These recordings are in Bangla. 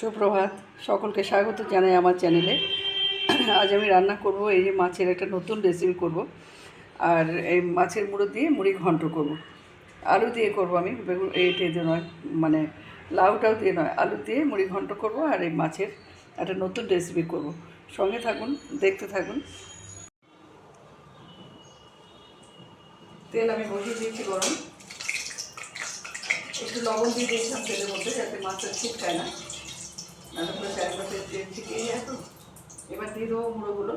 সুপ্রভাত। সকলকে স্বাগত জানাই আমার চ্যানেলে। আজ আমি রান্না করব, এই যে মাছের একটা নতুন রেসিপি করব। আর এই মাছের মুড়ো দিয়ে মুড়ি ঘন্ট করব। আলু দিয়ে করব আমি, বেগুন এইটা নয় মানে লাউটাও দিয়ে নয়, আলু দিয়ে মুড়ি ঘন্ট করব আর এই মাছের একটা নতুন রেসিপি করব। সঙ্গে থাকুন, দেখতে থাকুন। তেল আমি বসিয়ে দিয়েছি গরম। একটু লবণ দিয়ে দিয়েছিলাম তেলের মধ্যে, যাতে মাছটা ঠিক খায় না। নাহলে পুরো চারিপাশে এবার দিয়ে দেবো মুড়োগুলো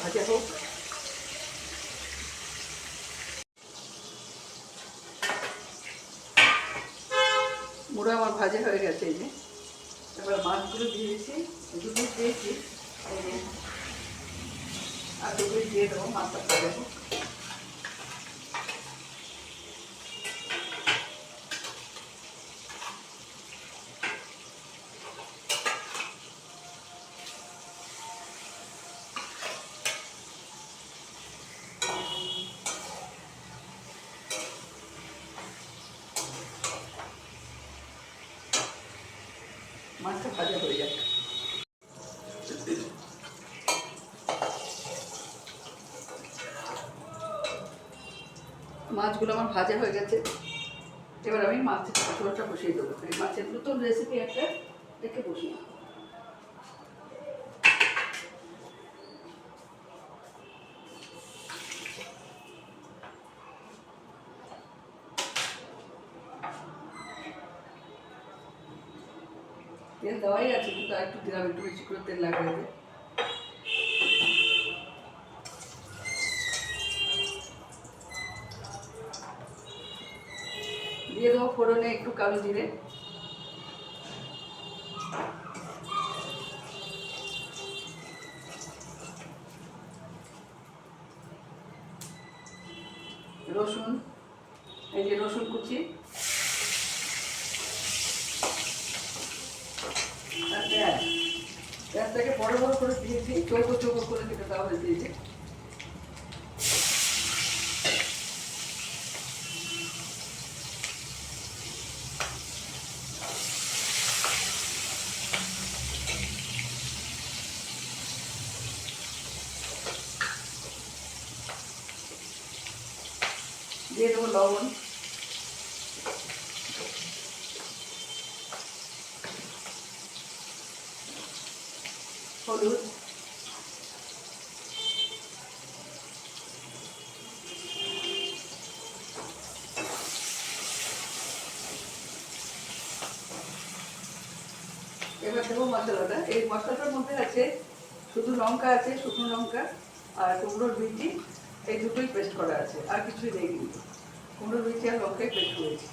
ভাজা হোক। মুড়ো আমার ভাজা হয়ে গেছে এই যে। এবার মাছগুলো দিয়েছি দুটো দিয়েছি এই যে। আর দুটো দিয়ে দেবো, মাছটা ভাজা মাছটা ভাজা হয়ে যাক। মাছগুলো আমার ভাজা হয়ে গেছে। এবার আমি মাছের ঝোলটা বসিয়ে দেবো। মাছের নতুন রেসিপি একটা দেখে বসিয়ে তেল দেওয়াই আছে, কিন্তু একটু দিলাম, একটু বেশি করে তেল লাগবে দিয়ে দেবো ফোড়নে একটু কালো জিরে রসুন এই যে রসুন কুচি আর পেঁয়াজ পেঁয়াজটাকে বড় বড় করে দিয়েছি চৌকো চৌকো করে কেটে তাহলে দিয়েছি দিয়ে দেবো লবণ হলুদ এবার দেবো মশলাটা। এই মশলাটার মধ্যে আছে শুধু লঙ্কা আছে, শুকনো লঙ্কা আর কুমড়োর বিচি এই দুটোই পেস্ট করা আছে। আর কিছুই নেই কিন্তু কুমড়োর বিচি আর লঙ্কাই পেস্ট করেছি।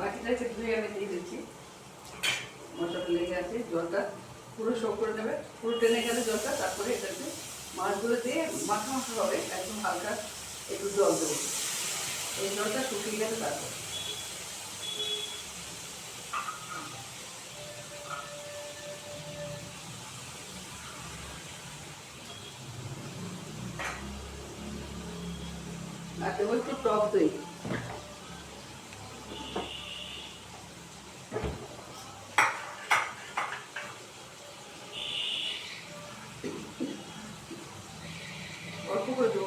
বাকিটাকে ধুয়ে আমি দিয়ে দিচ্ছি। মশলাটা লেগে আছে, জলটা পুরো শোক করে দেবে পুরো টেনে গেলে জলটা, তারপরে এটাকে মাছগুলো দিয়ে মাখা মাখা হবে, একদম হালকা একটু জল দেবো। এই জলটা শুকিয়ে গেলে তারপর। আর দেবো একটু টক দই অল্প করে দেবো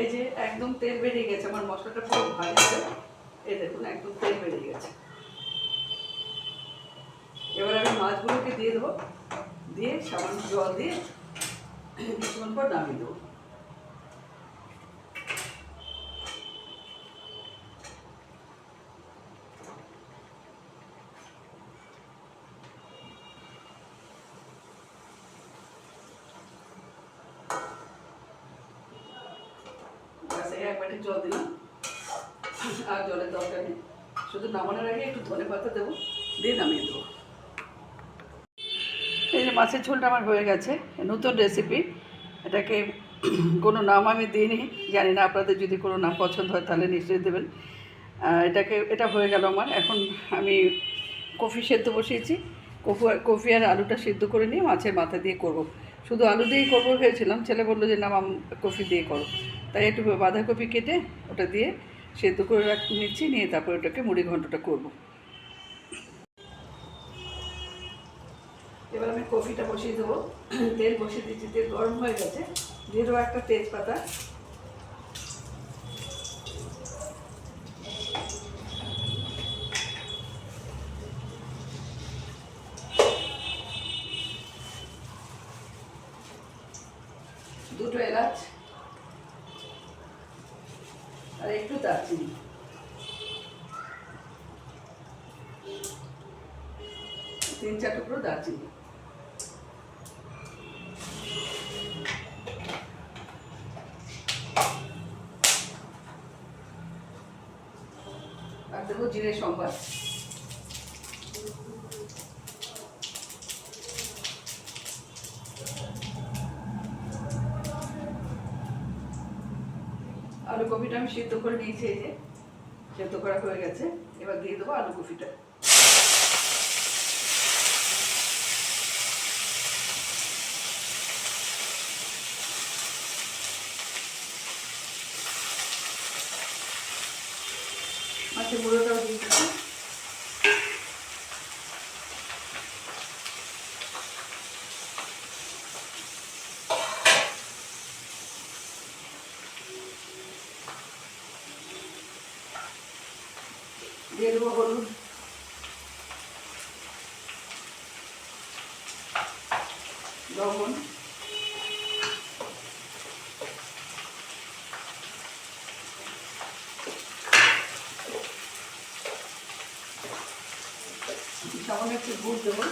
এই যে একদম তেল বেরিয়ে গেছে, আমার মশলাটা পুরো ভালো হয়ে এই দেখুন, একদম তেল বেরিয়ে গেছে। এবার আমি মাছগুলোকে দিয়ে দেবো। দিয়ে সামান্য জল দিয়ে কিছুক্ষণ পর নামিয়ে দেবো ব্যাস এই জল দিলাম। আর জলের দরকার নেই। শুধু নামানোর আগে একটু ধনে পাতা দেবো, দিয়ে নামিয়ে দেবো। এই যে মাছের ঝোলটা আমার হয়ে গেছে, নতুন রেসিপি এটাকে কোনো নাম আমি দিইনি, জানি না আপনাদের যদি কোনো নাম পছন্দ হয় তাহলে নিশ্চয়ই দেবেন। এটাকে, এটা হয়ে গেল আমার। এখন আমি কফি সেদ্ধ বসিয়েছি। কফি কফি আর আলুটা সেদ্ধ করে নিয়ে মাছের মাথা দিয়ে করব। শুধু আলু দিয়েই করব ভেবেছিলাম। ছেলে বলল যে, না কফি দিয়ে করো। তাই একটু বাঁধাকপি কেটে ওটা দিয়ে সেদ্ধ করে রাখ, নিচ্ছি, নিয়ে তারপরে ওটাকে মুড়ি ঘন্টটা করব। এবার আমি কফিটা বসিয়ে দেবো। তেল বসিয়ে দিচ্ছি, তেল গরম হয়ে গেছে। দিয়ে দেবো একটা তেজপাতা দুটো এলাচ আর একটু দারচিনি তিন চার টুকরো দারচিনি। আর দেবো জিরে সম্বাদ। আলু কপিটা আমি সিদ্ধ করে নিয়েছি এই যে, সেদ্ধ করা হয়ে গেছে। এবার দিয়ে দেবো আলু কপিটা। মাছের মুড়োটাও দিয়ে দিচ্ছি দিয়ে দেবো হলুদ। একটু গুড় দেবো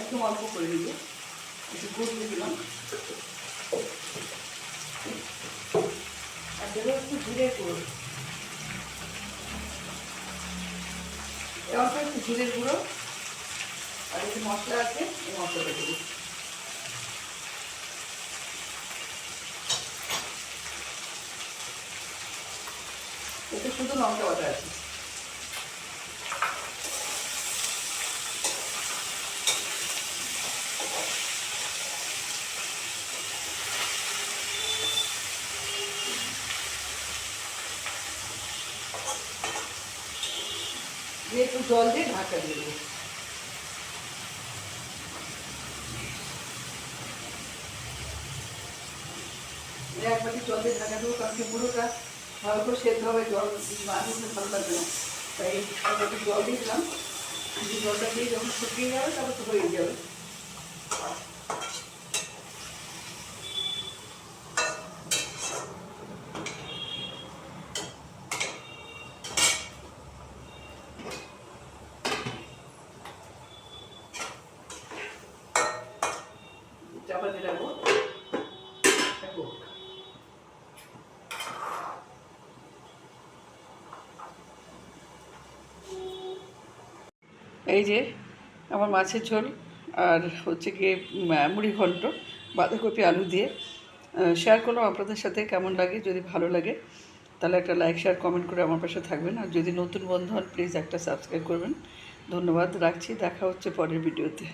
একদম অল্প করে দিব। একটু গুড় দিয়ে আর দেবো একটু জিরের গুঁড়ো। অল্প একটু জিরের গুঁড়ো। আর একটু মশলা আছে, এই মশলাটা দেবো। শুধু লঙ্কা বাটা আছে দিয়ে একটু জল দিয়ে ঢাকা দিয়ে দেবো এক বাটি জল দিয়ে ঢাকা দেবো কারণ কি পুরোটা ভালো করে সেদ্ধ হবে, জল মাছ ভালো লাগবে না। তাই অল্প একটু জল দিলাম। জলটা দিয়ে যখন শুকিয়ে যাবে, তারপর হয়ে যাবে। এই যে আমার মাছের ঝোল আর হচ্ছে গিয়ে মুড়ি ঘন্ট, বাঁধাকপি আলু দিয়ে। শেয়ার করলাম আপনাদের সাথে কেমন লাগে, যদি ভালো লাগে, তাহলে একটা লাইক শেয়ার কমেন্ট করে আমার পাশে থাকবেন। আর যদি নতুন বন্ধু হন প্লিজ একটা সাবস্ক্রাইব করবেন। ধন্যবাদ, রাখছি, দেখা হচ্ছে পরের ভিডিওতে